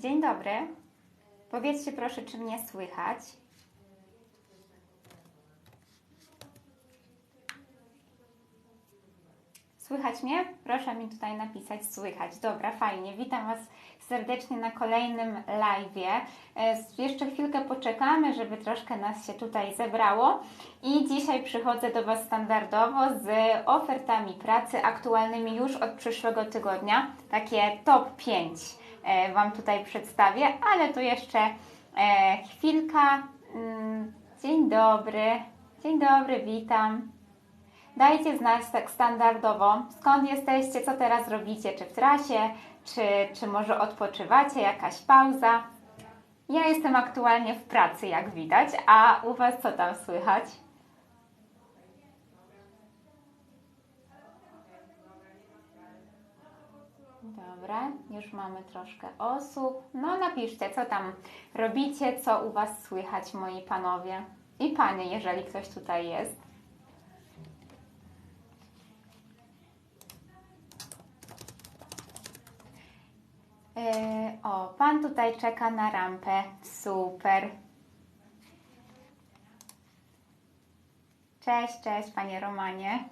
Dzień dobry. Powiedzcie proszę, czy mnie słychać? Słychać mnie? Proszę mi tutaj napisać słychać. Dobra, fajnie. Witam Was serdecznie na kolejnym live'ie. E, Jeszcze chwilkę poczekamy, żeby troszkę nas się tutaj zebrało. I dzisiaj przychodzę do Was standardowo z ofertami pracy aktualnymi już od przyszłego tygodnia. Takie top 5 e, Wam tutaj przedstawię, ale to jeszcze e, chwilka. Mm, Dzień dobry. Dzień dobry, witam. Dajcie znać tak standardowo, skąd jesteście, co teraz robicie, czy w trasie, czy, czy może odpoczywacie, jakaś pauza. Ja jestem aktualnie w pracy, jak widać, a u Was co tam słychać? Już mamy troszkę osób. No napiszcie, co tam robicie, co u Was słychać, moi panowie i panie, jeżeli ktoś tutaj jest. Yy, o, pan tutaj czeka na rampę. Super. Cześć, cześć, panie Romanie.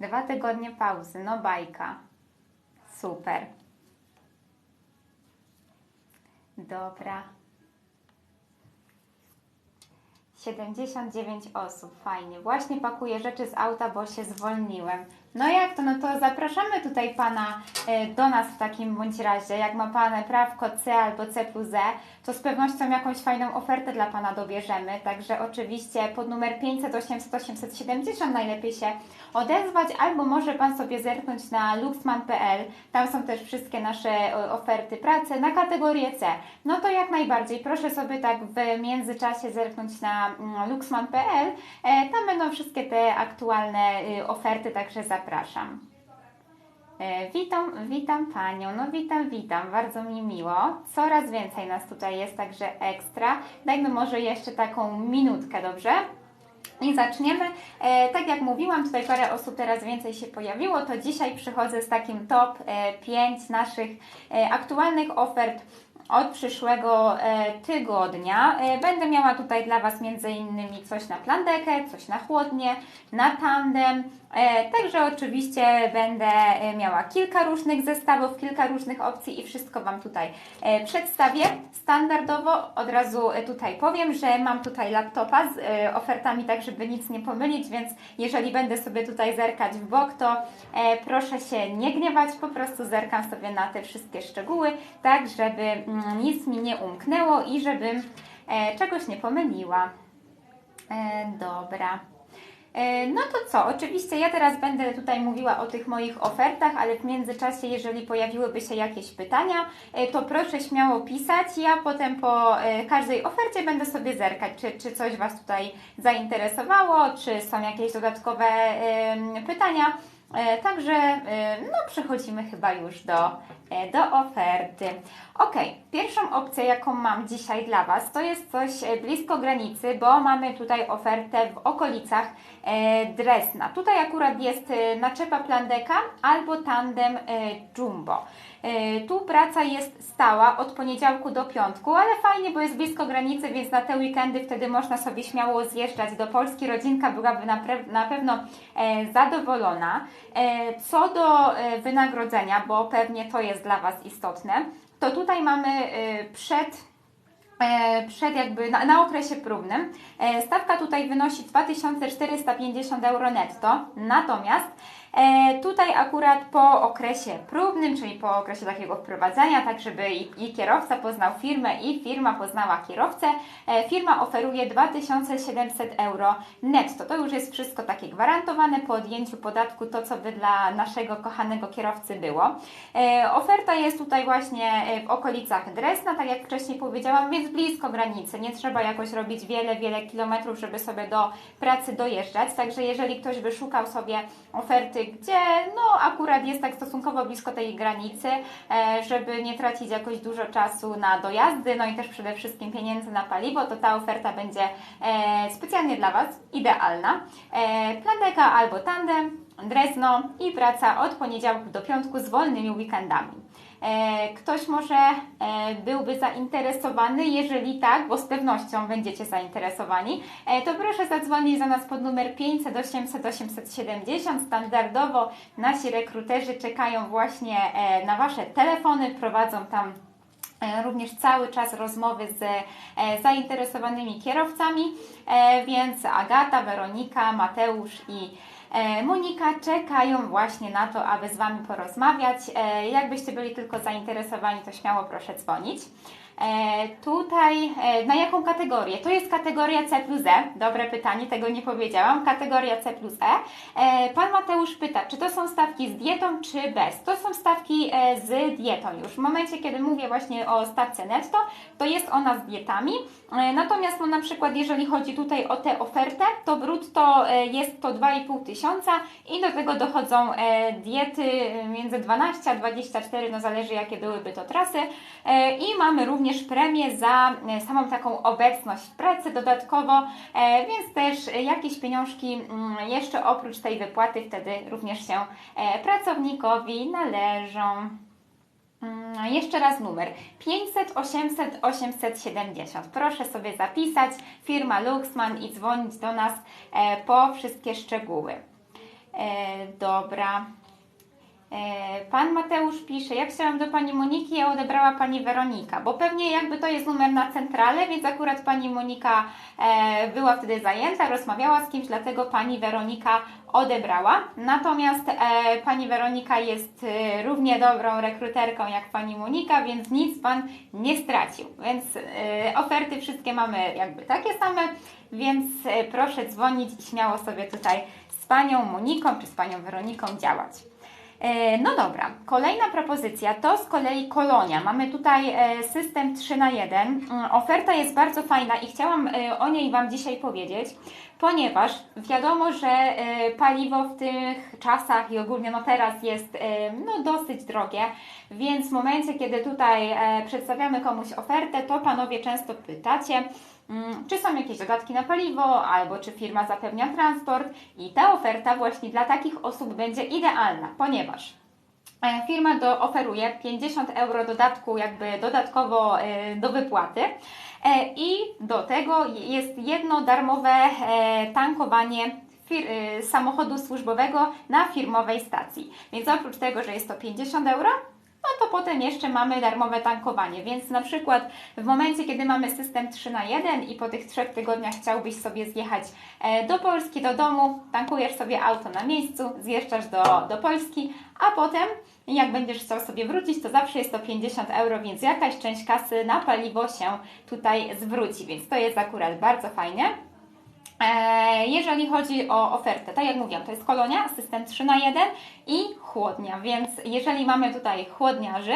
Dwa tygodnie pauzy, no bajka. Super. Dobra. 79 osób, fajnie. Właśnie pakuję rzeczy z auta, bo się zwolniłem. No jak to? No to zapraszamy tutaj Pana e, do nas w takim bądź razie. Jak ma Pan prawko C albo C plus E, to z pewnością jakąś fajną ofertę dla Pana dobierzemy. Także oczywiście pod numer 500 800 870 najlepiej się odezwać, albo może Pan sobie zerknąć na luxman.pl. Tam są też wszystkie nasze e, oferty pracy na kategorię C. No to jak najbardziej. Proszę sobie tak w międzyczasie zerknąć na mm, luxman.pl. Tam będą wszystkie te aktualne y, oferty, także zapraszam. E, Witam, witam Panią, no witam, witam, bardzo mi miło. Coraz więcej nas tutaj jest, także ekstra. Dajmy może jeszcze taką minutkę, dobrze? I zaczniemy. E, tak jak mówiłam, tutaj parę osób teraz więcej się pojawiło, to dzisiaj przychodzę z takim top e, 5 naszych e, aktualnych ofert od przyszłego e, tygodnia. E, będę miała tutaj dla Was między innymi coś na plandekę, coś na chłodnie, na tandem. E, także oczywiście będę e, miała kilka różnych zestawów, kilka różnych opcji i wszystko Wam tutaj e, przedstawię. Standardowo od razu tutaj powiem, że mam tutaj laptopa z ofertami, tak żeby nic nie pomylić, więc jeżeli będę sobie tutaj zerkać w bok, to proszę się nie gniewać, po prostu zerkam sobie na te wszystkie szczegóły, tak żeby mm, nic mi nie umknęło i żebym czegoś nie pomyliła. Dobra. E, No to co? Oczywiście ja teraz będę tutaj mówiła o tych moich ofertach, ale w międzyczasie, jeżeli pojawiłyby się jakieś pytania, e, to proszę śmiało pisać. Ja potem po e, każdej ofercie będę sobie zerkać, czy, czy coś Was tutaj zainteresowało, czy są jakieś dodatkowe pytania. E, Także e, no, przechodzimy chyba już do, e, do oferty. Ok, pierwszą opcję, jaką mam dzisiaj dla Was, to jest coś blisko granicy, bo mamy tutaj ofertę w okolicach Dresna. Tutaj akurat jest naczepa Plandeka albo tandem Jumbo. E, Tu praca jest stała od poniedziałku do piątku, ale fajnie, bo jest blisko granicy, więc na te weekendy wtedy można sobie śmiało zjeżdżać do Polski. Rodzinka byłaby na, na pewno e, zadowolona. E, Co do wynagrodzenia, bo pewnie to jest dla Was istotne, to tutaj mamy przed przed jakby na, na okresie próbnym. Stawka tutaj wynosi 2450 euro netto, natomiast tutaj akurat po okresie próbnym, czyli po okresie takiego wprowadzania, tak żeby i, i kierowca poznał firmę i firma poznała kierowcę, e, firma oferuje 2700 euro netto. To już jest wszystko takie gwarantowane po odjęciu podatku, to co by dla naszego kochanego kierowcy było. E, Oferta jest tutaj właśnie e, w okolicach Dresna, tak jak wcześniej powiedziałam, więc blisko granicy. Nie trzeba jakoś robić wiele, wiele kilometrów, żeby sobie do pracy dojeżdżać. Także jeżeli ktoś by szukał sobie oferty, gdzie no akurat jest tak stosunkowo blisko tej granicy, e, żeby nie tracić jakoś dużo czasu na dojazdy, no i też przede wszystkim pieniędzy na paliwo, to ta oferta będzie e, specjalnie dla Was idealna. E, Plandeka albo tandem, Drezno i praca od poniedziałku do piątku z wolnymi weekendami. e, ktoś może e, byłby zainteresowany. Jeżeli tak, bo z pewnością będziecie zainteresowani, e, to proszę zadzwonić za nas pod numer 500 800 870. Standardowo nasi rekruterzy czekają właśnie na Wasze telefony, prowadzą tam również cały czas rozmowy z zainteresowanymi kierowcami, więc Agata, Weronika, Mateusz i Monika czekają właśnie na to, aby z Wami porozmawiać. E, Jakbyście byli tylko zainteresowani, to śmiało proszę dzwonić. E, tutaj e, na jaką kategorię? To jest kategoria C plus E. Dobre pytanie, tego nie powiedziałam. Kategoria C plus E. E, Pan Mateusz pyta, czy to są stawki z dietą, czy bez? To są stawki z dietą już. W momencie, kiedy mówię właśnie o stawce netto, to jest ona z dietami. Natomiast no, na przykład, jeżeli chodzi tutaj o tę ofertę, to brutto jest to 2,5 tysiąca i do tego dochodzą diety między 12 a 24, no zależy jakie byłyby to trasy. I mamy również premię za e, samą taką obecność w pracy dodatkowo, e, więc też jakieś pieniążki mm, jeszcze oprócz tej wypłaty wtedy również się e, pracownikowi należą. Mm, Jeszcze raz numer 500 800 870. Proszę sobie zapisać firma Luxman i dzwonić do nas po wszystkie szczegóły. Dobra. E, Pan Mateusz pisze, jak chciałam do Pani Moniki, a odebrała Pani Weronika, bo pewnie jakby to jest numer na centralę, więc akurat Pani Monika e, była wtedy zajęta, rozmawiała z kimś, dlatego Pani Weronika odebrała. Natomiast e, Pani Weronika jest równie dobrą rekruterką jak Pani Monika, więc nic Pan nie stracił. Więc oferty wszystkie mamy jakby takie same, więc proszę dzwonić i śmiało sobie tutaj z Panią Moniką czy z Panią Weroniką działać. E, No dobra, kolejna propozycja to z kolei kolonia. Mamy tutaj e, system 3 na 1. Mm, Oferta jest bardzo fajna i chciałam e, o niej Wam dzisiaj powiedzieć, ponieważ wiadomo, że paliwo w tych czasach i ogólnie no teraz jest no dosyć drogie, więc w momencie, kiedy tutaj przedstawiamy komuś ofertę, to Panowie często pytacie, czy są jakieś dodatki na paliwo, albo czy firma zapewnia transport. I ta oferta właśnie dla takich osób będzie idealna, ponieważ e, firma do, oferuje 50 euro dodatku, jakby dodatkowo e, do wypłaty. E, I do tego jest jedno darmowe tankowanie samochodu służbowego na firmowej stacji. Więc oprócz tego, że jest to 50 euro, no to potem jeszcze mamy darmowe tankowanie, więc na przykład w momencie, kiedy mamy system 3 na 1 i po tych trzech tygodniach chciałbyś sobie zjechać e, do Polski, do domu, tankujesz sobie auto na miejscu, zjeżdżasz do, do Polski, a potem jak będziesz chciał sobie wrócić, to zawsze jest to 50 euro, więc jakaś część kasy na paliwo się tutaj zwróci, więc to jest akurat bardzo fajnie. E, Jeżeli chodzi o ofertę, tak jak mówiłam, to jest kolonia, system 3 na 1 i chłodnia, więc jeżeli mamy tutaj chłodniarzy,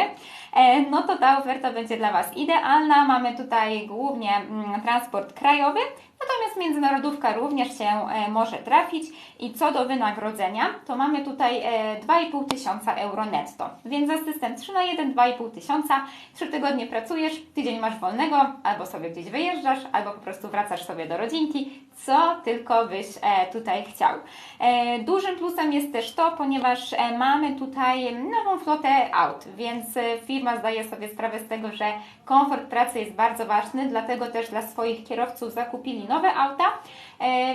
e, no to ta oferta będzie dla Was idealna. Mamy tutaj głównie mm, transport krajowy, natomiast międzynarodówka również się e, może trafić. I co do wynagrodzenia, to mamy tutaj e, 2,5 tysiąca euro netto, więc za system 3 na 1 2,5 tysiąca, 3 tygodnie pracujesz, tydzień masz wolnego, albo sobie gdzieś wyjeżdżasz, albo po prostu wracasz sobie do rodzinki, co tylko byś e, tutaj chciał. E, dużym plusem jest też to, ponieważ e, mamy tutaj nową flotę aut, więc firma zdaje sobie sprawę z tego, że komfort pracy jest bardzo ważny, dlatego też dla swoich kierowców zakupili nowe auta,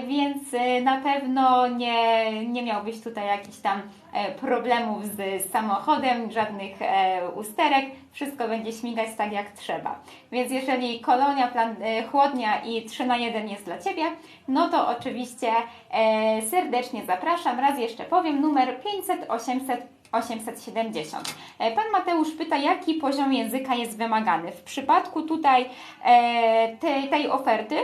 więc e, na pewno nie, nie miałbyś tutaj jakichś tam e, problemów z samochodem, żadnych e, usterek, wszystko będzie śmigać tak jak trzeba. Więc jeżeli kolonia, plan, e, chłodnia i 3 na 1 jest dla Ciebie, no to oczywiście e, serdecznie zapraszam. Raz jeszcze powiem, numer 500 800 870. E, Pan Mateusz pyta, jaki poziom języka jest wymagany. W przypadku tutaj e, tej, tej oferty,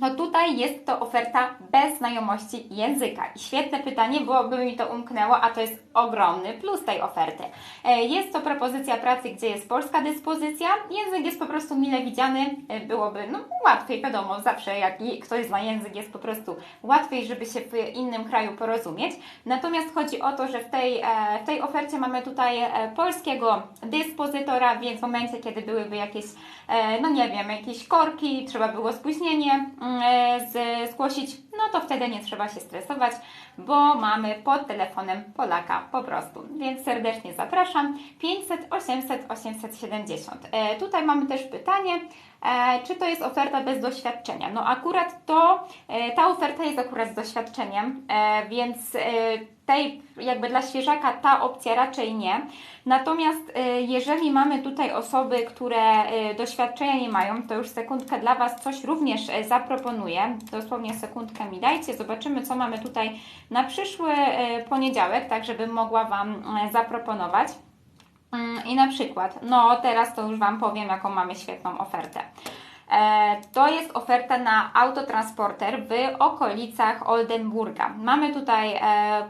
no tutaj jest to oferta bez znajomości języka. I świetne pytanie, bo by mi to umknęło, a to jest ogromny plus tej oferty. E, Jest to propozycja pracy, gdzie jest polska dyspozycja. Język jest po prostu mile widziany. E, Byłoby no, łatwiej, wiadomo, zawsze jak ktoś zna język, jest po prostu łatwiej, żeby się w innym kraju porozumieć. Natomiast chodzi o to, że w tej, e, w tej ofercie mamy tutaj polskiego dyspozytora, więc w momencie, kiedy byłyby jakieś, no nie wiem, jakieś korki, trzeba było spóźnienie zgłosić, no no to wtedy nie trzeba się stresować, bo mamy pod telefonem Polaka po prostu. Więc serdecznie zapraszam. 500, 800, 870. E, tutaj mamy też pytanie, e, czy to jest oferta bez doświadczenia. No akurat to, e, ta oferta jest akurat z doświadczeniem, e, więc e, tej jakby dla świeżaka ta opcja raczej nie. Natomiast e, jeżeli mamy tutaj osoby, które e, doświadczenia nie mają, to już sekundkę dla Was coś również e, zaproponuję. Dosłownie sekundkę mi dajcie, zobaczymy co mamy tutaj na przyszły e, poniedziałek, tak żebym mogła Wam e, zaproponować. Mm, I na przykład, no teraz to już Wam powiem, jaką mamy świetną ofertę. E, To jest oferta na autotransporter w okolicach Oldenburga. Mamy tutaj e,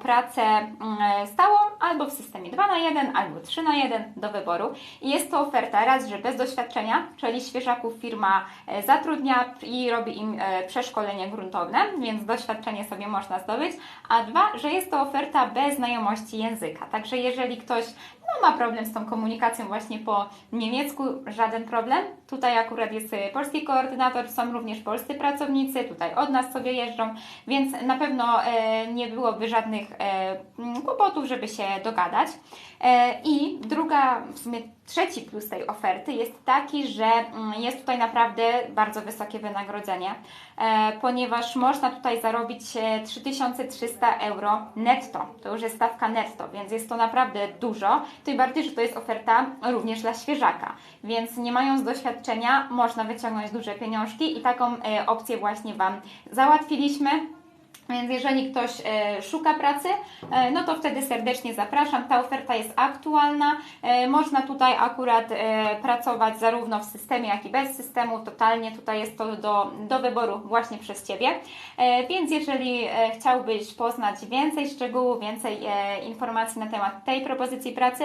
pracę mm, stałą albo w systemie 2 na 1 albo 3 na 1 do wyboru. Jest to oferta raz, że bez doświadczenia, czyli świeżaków firma e, zatrudnia i robi im przeszkolenie gruntowne, więc doświadczenie sobie można zdobyć. A dwa, że jest to oferta bez znajomości języka. Także jeżeli ktoś no, ma problem z tą komunikacją właśnie po niemiecku, żaden problem. Tutaj akurat jest e, polski koordynator, są również polscy pracownicy, tutaj od nas sobie jeżdżą, więc na pewno e, nie byłoby żadnych e, kłopotów, żeby się dogadać. E, I druga, w sumie trzeci plus tej oferty jest taki, że mm, jest tutaj naprawdę bardzo wysokie wynagrodzenie, e, ponieważ można tutaj zarobić e, 3300 euro netto. To już jest stawka netto, więc jest to naprawdę dużo. Tym bardziej, że to jest oferta również dla świeżaka, więc nie mając doświadczenia można wyciągnąć duże pieniążki i taką e, opcję właśnie Wam załatwiliśmy. Więc jeżeli ktoś e, szuka pracy, e, no to wtedy serdecznie zapraszam. Ta oferta jest aktualna. E, można tutaj akurat pracować zarówno w systemie, jak i bez systemu. Totalnie tutaj jest to do, do wyboru właśnie przez Ciebie. Więc jeżeli chciałbyś poznać więcej szczegółów, więcej informacji na temat tej propozycji pracy,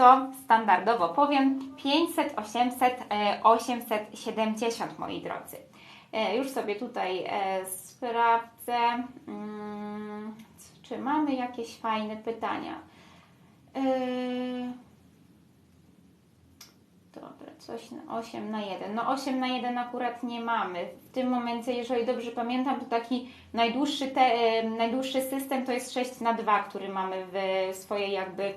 to standardowo powiem 500, 800, e, 870 moi drodzy. E, Już sobie tutaj e, sprawdzę, mm, czy mamy jakieś fajne pytania. E, Dobra, coś na 8 na 1. No 8 na 1 akurat nie mamy. W tym momencie, jeżeli dobrze pamiętam, to taki najdłuższy, te, najdłuższy system to jest 6 na 2, który mamy w swojej jakby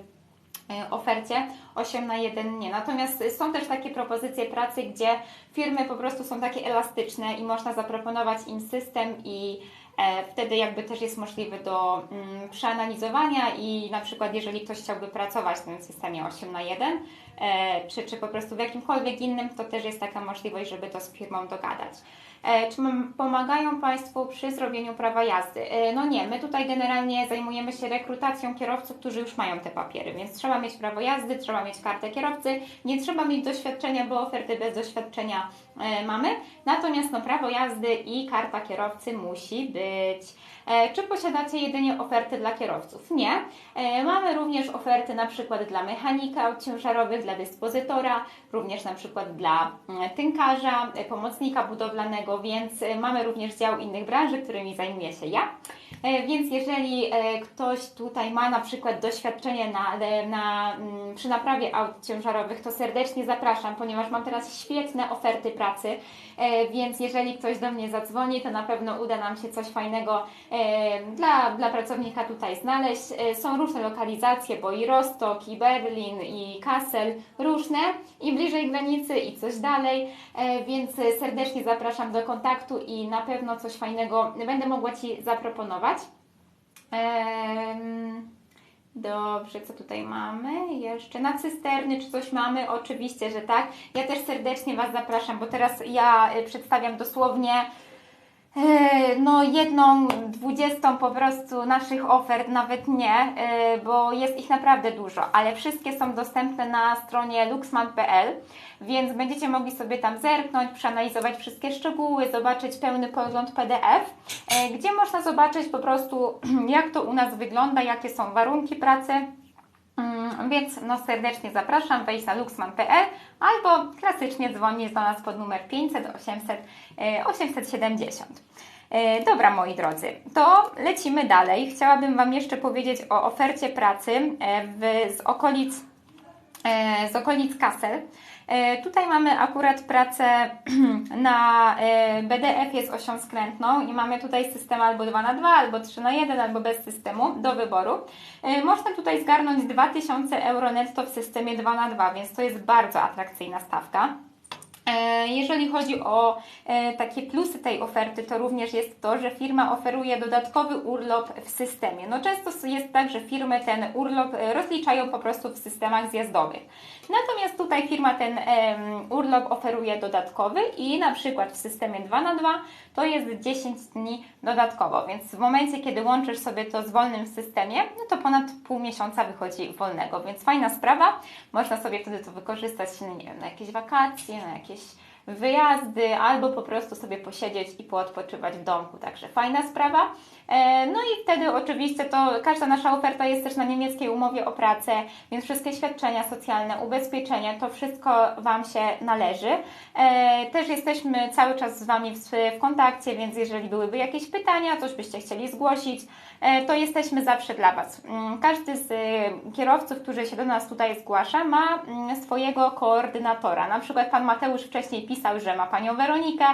ofercie 8 na 1 nie. Natomiast są też takie propozycje pracy, gdzie firmy po prostu są takie elastyczne i można zaproponować im system i e, wtedy jakby też jest możliwy do mm, przeanalizowania i na przykład jeżeli ktoś chciałby pracować w tym systemie 8 na 1 e, czy, czy po prostu w jakimkolwiek innym, to też jest taka możliwość, żeby to z firmą dogadać. E, Czy pomagają Państwu przy zrobieniu prawa jazdy? E, No nie, my tutaj generalnie zajmujemy się rekrutacją kierowców, którzy już mają te papiery, więc trzeba mieć prawo jazdy, trzeba mieć kartę kierowcy, nie trzeba mieć doświadczenia, bo oferty bez doświadczenia mamy, natomiast no, prawo jazdy i karta kierowcy musi być. E, Czy posiadacie jedynie oferty dla kierowców? Nie. E, Mamy również oferty na przykład dla mechanika aut ciężarowych, dla dyspozytora, również na przykład dla tynkarza, e, pomocnika budowlanego, więc e, mamy również dział innych branży, którymi zajmuję się ja. E, Więc jeżeli e, ktoś tutaj ma na przykład doświadczenie na, e, na, mm, przy naprawie aut ciężarowych, to serdecznie zapraszam, ponieważ mam teraz świetne oferty pracy, więc jeżeli ktoś do mnie zadzwoni, to na pewno uda nam się coś fajnego dla, dla pracownika tutaj znaleźć. Są różne lokalizacje, bo i Rostock, i Berlin, i Kassel, różne, i bliżej granicy, i coś dalej, więc serdecznie zapraszam do kontaktu i na pewno coś fajnego będę mogła Ci zaproponować. Dobrze, co tutaj mamy jeszcze? Na cysterny czy coś mamy? Oczywiście, że tak. Ja też serdecznie Was zapraszam, bo teraz ja y, przedstawiam dosłownie no jedną dwudziestą po prostu naszych ofert, nawet nie, e, bo jest ich naprawdę dużo, ale wszystkie są dostępne na stronie luxman.pl, więc będziecie mogli sobie tam zerknąć, przeanalizować wszystkie szczegóły, zobaczyć pełny pogląd PDF, e, gdzie można zobaczyć po prostu jak to u nas wygląda, jakie są warunki pracy. Mm, Więc no serdecznie zapraszam wejść na luxman.pl albo klasycznie dzwonić do nas pod numer 500 800 e, 870. E, Dobra, moi drodzy, to lecimy dalej. Chciałabym Wam jeszcze powiedzieć o ofercie pracy e, w, z okolic e, z okolic Kassel. E, tutaj mamy akurat pracę na e, BDF jest osią skrętną i mamy tutaj system albo 2 na 2 albo 3 na 1 albo bez systemu do wyboru. E, można tutaj zgarnąć 2000 euro netto w systemie 2 na 2 więc to jest bardzo atrakcyjna stawka. Jeżeli chodzi o takie plusy tej oferty, to również jest to, że firma oferuje dodatkowy urlop w systemie. No często jest tak, że firmy ten urlop rozliczają po prostu w systemach zjazdowych. Natomiast tutaj firma ten em, urlop oferuje dodatkowy i na przykład w systemie 2 na 2 to jest 10 dni dodatkowo, więc w momencie, kiedy łączysz sobie to z wolnym systemie, no to ponad pół miesiąca wychodzi wolnego, więc fajna sprawa. Można sobie wtedy to wykorzystać, no nie wiem, na jakieś wakacje, na jakieś wyjazdy, albo po prostu sobie posiedzieć i poodpoczywać w domku. Także fajna sprawa. E, No i wtedy oczywiście to każda nasza oferta jest też na niemieckiej umowie o pracę, więc wszystkie świadczenia socjalne, ubezpieczenia, to wszystko Wam się należy. E, Też jesteśmy cały czas z Wami w, kontakcie, więc jeżeli byłyby jakieś pytania, coś byście chcieli zgłosić, e, to jesteśmy zawsze dla Was. Mm, Każdy z kierowców, który się do nas tutaj zgłasza, ma mm, swojego koordynatora. Na przykład Pan Mateusz wcześniej pisał, że ma Panią Weronikę,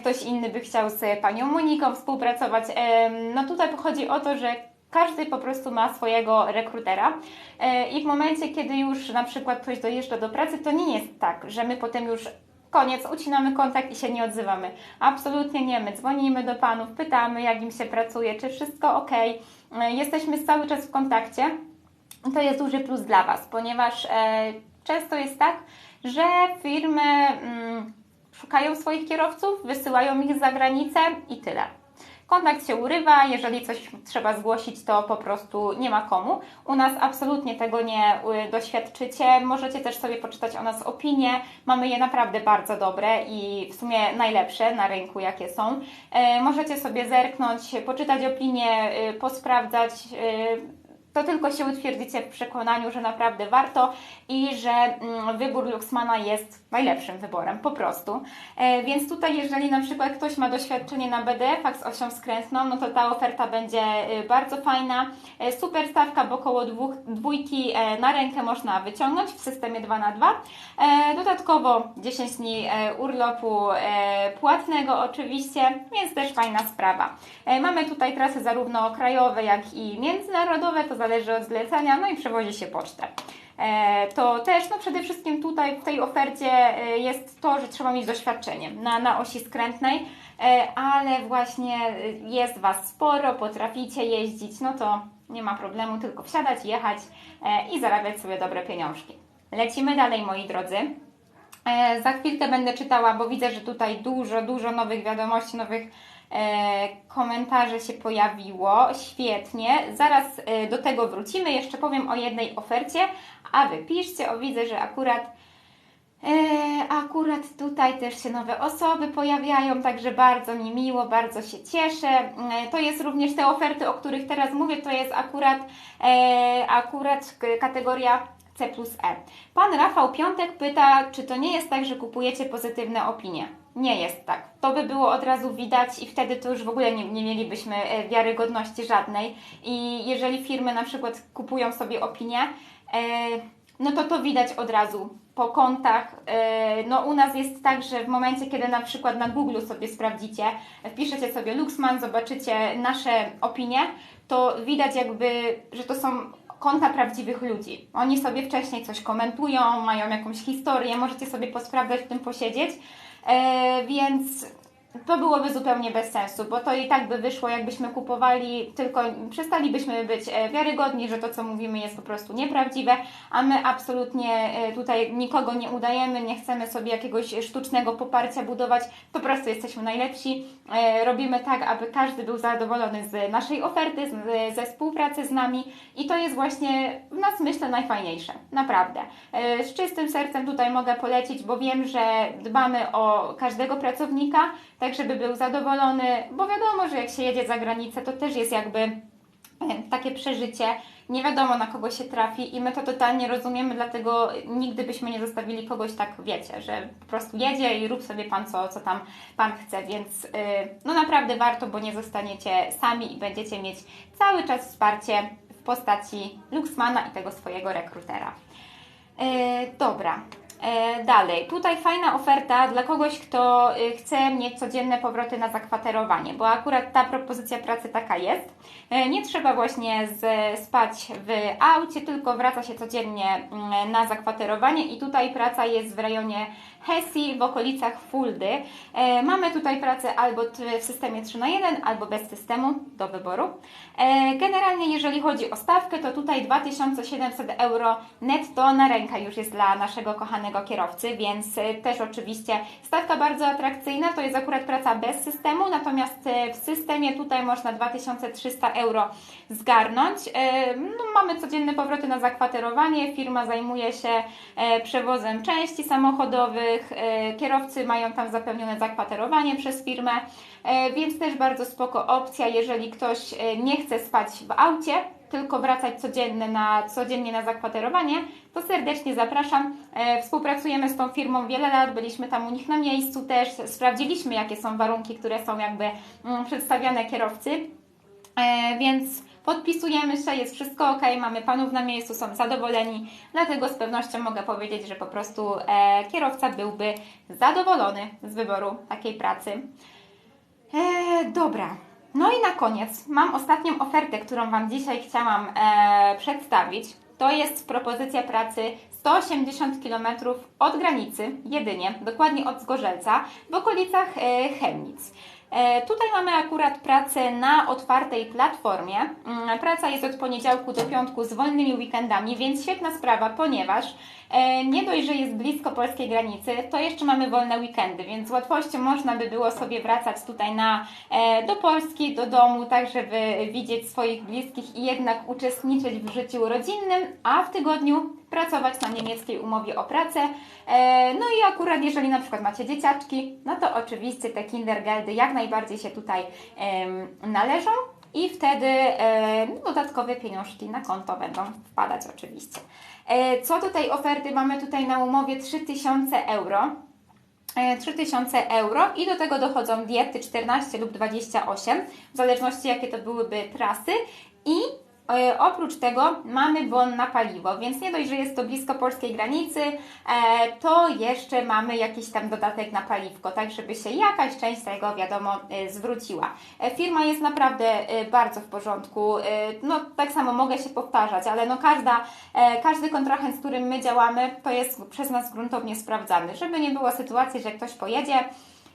ktoś inny by chciał z Panią Moniką współpracować. No tutaj chodzi o to, że każdy po prostu ma swojego rekrutera E, i w momencie, kiedy już na przykład ktoś dojeżdża do pracy, to nie jest tak, że my potem już koniec, ucinamy kontakt i się nie odzywamy. Absolutnie nie, my dzwonimy do panów, pytamy jak im się pracuje, czy wszystko ok. E, Jesteśmy cały czas w kontakcie. To jest duży plus dla Was, ponieważ e, często jest tak, że firmy mm, szukają swoich kierowców, wysyłają ich za granicę i tyle. Kontakt się urywa, jeżeli coś trzeba zgłosić, to po prostu nie ma komu. U nas absolutnie tego nie y, doświadczycie. Możecie też sobie poczytać o nas opinie. Mamy je naprawdę bardzo dobre i w sumie najlepsze na rynku, jakie są. E, Możecie sobie zerknąć, poczytać opinie, y, posprawdzać. To tylko się utwierdzicie w przekonaniu, że naprawdę warto i że mm, wybór Luxmana jest najlepszym wyborem, po prostu. E, więc tutaj, jeżeli na przykład ktoś ma doświadczenie na BDF-ach z osią skrętną, no to ta oferta będzie y, bardzo fajna. E, super stawka, bo około dwóch, dwójki e, na rękę można wyciągnąć w systemie 2 na 2 e, Dodatkowo 10 dni urlopu płatnego oczywiście, więc też fajna sprawa. Mamy tutaj trasy zarówno krajowe, jak i międzynarodowe, to zależy od zlecenia, no i przewozi się pocztę. E, To też, no przede wszystkim tutaj w tej ofercie e, jest to, że trzeba mieć doświadczenie na, na osi skrętnej, e, ale właśnie jest Was sporo, potraficie jeździć, no to nie ma problemu, tylko wsiadać, jechać i zarabiać sobie dobre pieniążki. Lecimy dalej, moi drodzy. Za chwilkę będę czytała, bo widzę, że tutaj dużo, dużo nowych wiadomości, nowych e, komentarzy się pojawiło. Świetnie. Zaraz e, do tego wrócimy. Jeszcze powiem o jednej ofercie, a wy piszcie. O, widzę, że akurat E, akurat tutaj też się nowe osoby pojawiają, także bardzo mi miło, bardzo się cieszę. To jest również te oferty, o których teraz mówię, to jest akurat, akurat kategoria C plus E. Pan Rafał Piątek pyta, czy to nie jest tak, że kupujecie pozytywne opinie? Nie jest tak. To by było od razu widać i wtedy to już w ogóle nie, nie mielibyśmy e, wiarygodności żadnej. I jeżeli firmy na przykład kupują sobie opinie, e, no to to widać od razu po kontach. E, No u nas jest tak, że w momencie, kiedy na przykład na Google sobie sprawdzicie, wpiszecie sobie Luxman, zobaczycie nasze opinie, to widać jakby, że to są konta prawdziwych ludzi. Oni sobie wcześniej coś komentują, mają jakąś historię, możecie sobie posprawdzać w tym posiedzieć, więc to byłoby zupełnie bez sensu, bo to i tak by wyszło, jakbyśmy kupowali, tylko przestalibyśmy być e, wiarygodni, że to, co mówimy, jest po prostu nieprawdziwe, a my absolutnie e, tutaj nikogo nie udajemy, nie chcemy sobie jakiegoś sztucznego poparcia budować, po prostu jesteśmy najlepsi. E, Robimy tak, aby każdy był zadowolony z naszej oferty, ze współpracy z nami i to jest właśnie w nas, myślę, najfajniejsze. Naprawdę. Z czystym sercem tutaj mogę polecić, bo wiem, że dbamy o każdego pracownika, tak żeby był zadowolony, bo wiadomo, że jak się jedzie za granicę, to też jest jakby e, takie przeżycie. Nie wiadomo na kogo się trafi i my to totalnie rozumiemy, dlatego nigdy byśmy nie zostawili kogoś tak, wiecie, że po prostu jedzie i rób sobie pan co, co tam pan chce, więc yy, no naprawdę warto, bo nie zostaniecie sami i będziecie mieć cały czas wsparcie w postaci Luxmana i tego swojego rekrutera. Yy, dobra. E, dalej, tutaj fajna oferta dla kogoś, kto y, chce mieć codzienne powroty na zakwaterowanie, bo akurat ta propozycja pracy taka jest. E, nie trzeba właśnie spać w aucie, tylko wraca się codziennie mm, na zakwaterowanie i tutaj praca jest w rejonie Hesi w okolicach Fuldy. E, mamy tutaj pracę albo w systemie 3 na 1, albo bez systemu do wyboru. E, generalnie jeżeli chodzi o stawkę, to tutaj 2700 euro netto na rękę już jest dla naszego kochanego kierowcy, więc e, też oczywiście stawka bardzo atrakcyjna. To jest akurat praca bez systemu, natomiast w systemie tutaj można 2300 euro zgarnąć. No, mamy codzienne powroty na zakwaterowanie. Firma zajmuje się przewozem części samochodowych. E, Kierowcy mają tam zapewnione zakwaterowanie przez firmę, e, więc też bardzo spoko opcja, jeżeli ktoś e, nie chce spać w aucie, tylko wracać codziennie na, codziennie na zakwaterowanie, to serdecznie zapraszam. Współpracujemy z tą firmą wiele lat, byliśmy tam u nich na miejscu też, sprawdziliśmy jakie są warunki, które są jakby mm, przedstawiane kierowcy. Więc podpisujemy się, jest wszystko ok, mamy panów na miejscu, są zadowoleni, dlatego z pewnością mogę powiedzieć, że po prostu e, kierowca byłby zadowolony z wyboru takiej pracy. E, dobra. No i na koniec mam ostatnią ofertę, którą Wam dzisiaj chciałam e, przedstawić. To jest propozycja pracy 180 km od granicy, jedynie, dokładnie od Zgorzelca, w okolicach e, Chemnic. E, Tutaj mamy akurat pracę na otwartej platformie. Mm, Praca jest od poniedziałku do piątku z wolnymi weekendami, więc świetna sprawa, ponieważ e, nie dość, że jest blisko polskiej granicy, to jeszcze mamy wolne weekendy, więc z łatwością można by było sobie wracać tutaj na, e, do Polski, do domu, tak żeby widzieć swoich bliskich i jednak uczestniczyć w życiu rodzinnym, a w tygodniu pracować na niemieckiej umowie o pracę. E, No i akurat jeżeli na przykład macie dzieciaczki, no to oczywiście te kindergardy jak najbardziej się tutaj należą i wtedy e, no, dodatkowe pieniążki na konto będą wpadać oczywiście. E, Co do tej oferty mamy tutaj na umowie 3000 euro. E, 3000 euro i do tego dochodzą diety 14 lub 28, w zależności jakie to byłyby trasy i oprócz tego mamy bon na paliwo, więc nie dość, że jest to blisko polskiej granicy, e, to jeszcze mamy jakiś tam dodatek na paliwko, tak żeby się jakaś część tego wiadomo e, zwróciła. E, Firma jest naprawdę e, bardzo w porządku, e, no tak samo mogę się powtarzać, ale no każda, e, każdy kontrahent, z którym my działamy, to jest przez nas gruntownie sprawdzany, żeby nie było sytuacji, że ktoś pojedzie,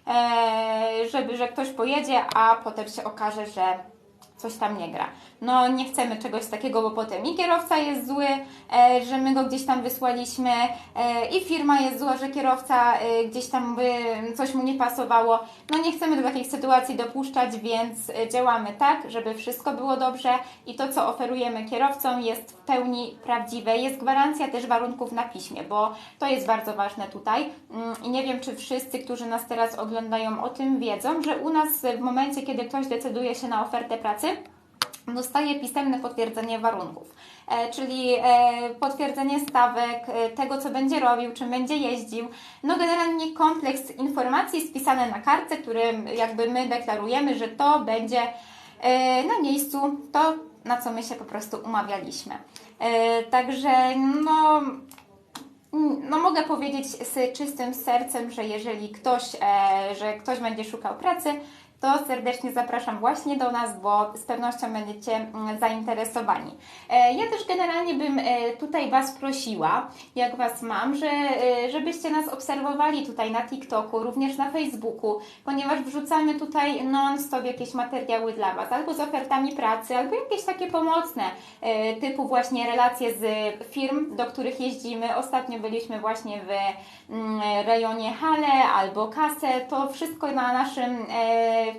e, żeby, że ktoś pojedzie, a potem się okaże, że coś tam nie gra. No nie chcemy czegoś takiego, bo potem i kierowca jest zły, e, że my go gdzieś tam wysłaliśmy e, i firma jest zła, że kierowca e, gdzieś tam by coś mu nie pasowało. No nie chcemy do takich sytuacji dopuszczać, więc e, działamy tak, żeby wszystko było dobrze i to, co oferujemy kierowcom jest w pełni prawdziwe. Jest gwarancja też warunków na piśmie, bo to jest bardzo ważne tutaj Mm, i nie wiem, czy wszyscy, którzy nas teraz oglądają o tym wiedzą, że u nas w momencie, kiedy ktoś decyduje się na ofertę pracy, dostaje pisemne potwierdzenie warunków, e, czyli e, potwierdzenie stawek, e, tego co będzie robił, czym będzie jeździł. No generalnie kompleks informacji spisane na kartce, którym jakby my deklarujemy, że to będzie na miejscu to, na co my się po prostu umawialiśmy. Także no no mogę powiedzieć z czystym sercem, że jeżeli ktoś, że ktoś będzie szukał pracy, to serdecznie zapraszam właśnie do nas, bo z pewnością będziecie mm, zainteresowani. E, Ja też generalnie bym e, tutaj Was prosiła, jak Was mam, że, e, żebyście nas obserwowali tutaj na TikToku, również na Facebooku, ponieważ wrzucamy tutaj non-stop jakieś materiały dla Was, albo z ofertami pracy, albo jakieś takie pomocne, typu właśnie relacje z firm, do których jeździmy. Ostatnio byliśmy właśnie w mm, rejonie Hale albo Kasę. To wszystko na naszym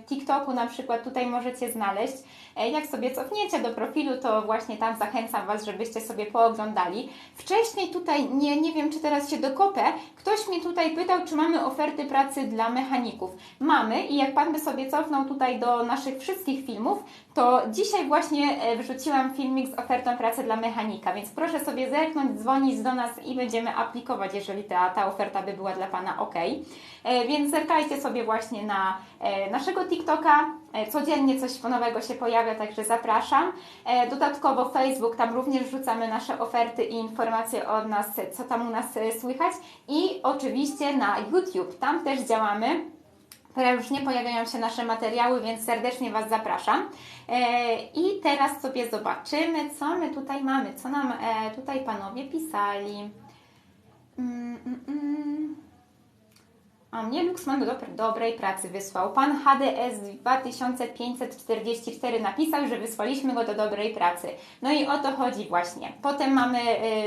TikToku na przykład tutaj możecie znaleźć. E, Jak sobie cofniecie do profilu, to właśnie tam zachęcam Was, żebyście sobie pooglądali. Wcześniej tutaj, nie, nie wiem czy teraz się dokopę, ktoś mnie tutaj pytał, czy mamy oferty pracy dla mechaników. Mamy i jak Pan by sobie cofnął tutaj do naszych wszystkich filmów, to dzisiaj właśnie e, wrzuciłam filmik z ofertą pracy dla mechanika, więc proszę sobie zerknąć, dzwonić do nas i będziemy aplikować, jeżeli ta, ta oferta by była dla Pana ok. E, Więc zerkajcie sobie właśnie na naszego TikToka. E, Codziennie coś nowego się pojawia, także zapraszam. E, Dodatkowo Facebook, tam również wrzucamy nasze oferty i informacje od nas, co tam u nas e, słychać. I oczywiście na YouTube, tam też działamy. Już nie pojawiają się nasze materiały, więc serdecznie Was zapraszam. I teraz sobie zobaczymy, co my tutaj mamy, co nam tutaj panowie pisali. Mm, mm, mm. A mnie Luxman do dobr- dobrej pracy wysłał. Pan HDS 2544 napisał, że wysłaliśmy go do dobrej pracy. No i o to chodzi właśnie. Potem mamy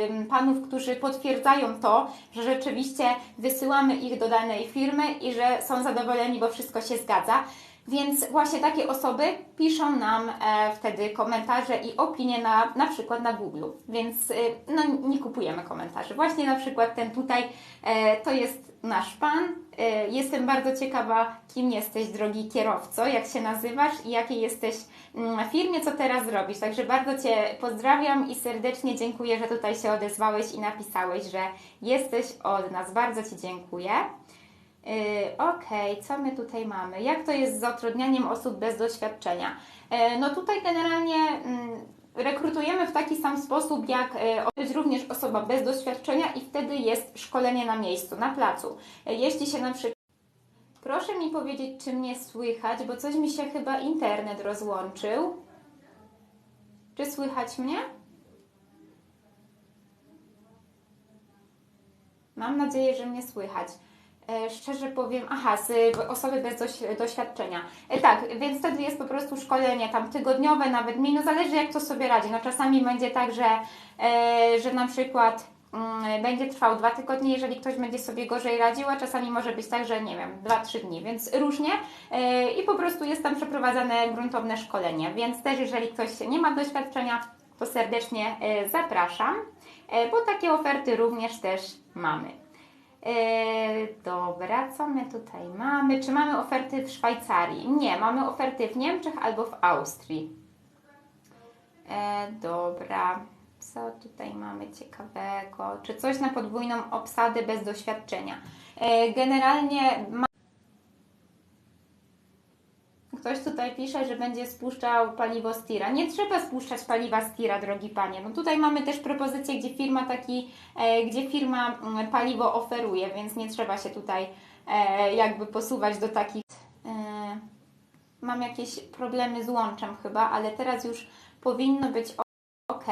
ym, panów, którzy potwierdzają to, że rzeczywiście wysyłamy ich do danej firmy i że są zadowoleni, bo wszystko się zgadza. Więc właśnie takie osoby piszą nam e, wtedy komentarze i opinie na, na przykład na Google. Więc e, no, nie kupujemy komentarzy. Właśnie na przykład ten tutaj e, to jest nasz pan. E, jestem bardzo ciekawa, kim jesteś, drogi kierowco, jak się nazywasz i jakiej jesteś mm, firmie, co teraz robisz. Także bardzo Cię pozdrawiam i serdecznie dziękuję, że tutaj się odezwałeś i napisałeś, że jesteś od nas. Bardzo Ci dziękuję. Yy, Okej, co my tutaj mamy? Jak to jest z zatrudnianiem osób bez doświadczenia? Yy, No tutaj generalnie mm, rekrutujemy w taki sam sposób, jak jest również osoba bez doświadczenia i wtedy jest szkolenie na miejscu, na placu. Yy, Jeśli się na przykład Proszę mi powiedzieć, czy mnie słychać, bo coś mi się chyba internet rozłączył. Czy słychać mnie? Mam nadzieję, że mnie słychać. E, Szczerze powiem, aha, z osoby bez doś- doświadczenia. E, Tak, więc wtedy jest po prostu szkolenie tam tygodniowe, nawet mniej, no zależy jak to sobie radzi. No czasami będzie tak, że, e, że na przykład mm, będzie trwał dwa tygodnie, jeżeli ktoś będzie sobie gorzej radził, a czasami może być tak, że nie wiem, dwa, trzy dni, więc różnie i po prostu jest tam przeprowadzane gruntowne szkolenie, więc też jeżeli ktoś nie ma doświadczenia, to serdecznie zapraszam, bo takie oferty również też mamy. E, dobra, co my tutaj mamy? Czy mamy oferty w Szwajcarii? Nie, mamy oferty w Niemczech albo w Austrii. E, dobra, co tutaj mamy ciekawego? Czy coś na podwójną obsadę bez doświadczenia? E, generalnie ma... Ktoś tutaj pisze, że będzie spuszczał paliwo z tira. Nie trzeba spuszczać paliwa z tira, drogi panie. No tutaj mamy też propozycję, gdzie firma taki, e, gdzie firma mm, paliwo oferuje, więc nie trzeba się tutaj e, jakby posuwać do takich. E, mam jakieś problemy z łączem chyba, ale teraz już powinno być ok.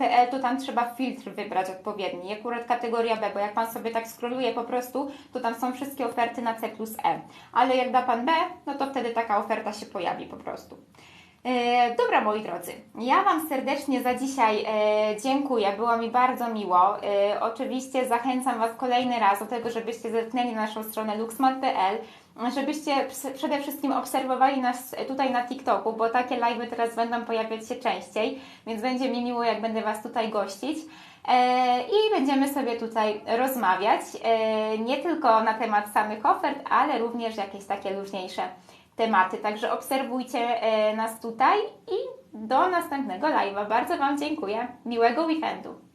PL to tam trzeba filtr wybrać odpowiedni, akurat kategoria B, bo jak Pan sobie tak scrolluje po prostu, to tam są wszystkie oferty na C plus E. Ale jak da Pan B, no to wtedy taka oferta się pojawi po prostu. E, dobra, moi drodzy, ja Wam serdecznie za dzisiaj e, dziękuję, było mi bardzo miło. E, oczywiście zachęcam Was kolejny raz do tego, żebyście zerknęli na naszą stronę luxmat.pl, żebyście ps- przede wszystkim obserwowali nas tutaj na TikToku, bo takie live'y teraz będą pojawiać się częściej, więc będzie mi miło, jak będę Was tutaj gościć. E, I będziemy sobie tutaj rozmawiać, e, nie tylko na temat samych ofert, ale również jakieś takie luźniejsze tematy. Także obserwujcie e, nas tutaj i do następnego live'a. Bardzo Wam dziękuję. Miłego weekendu.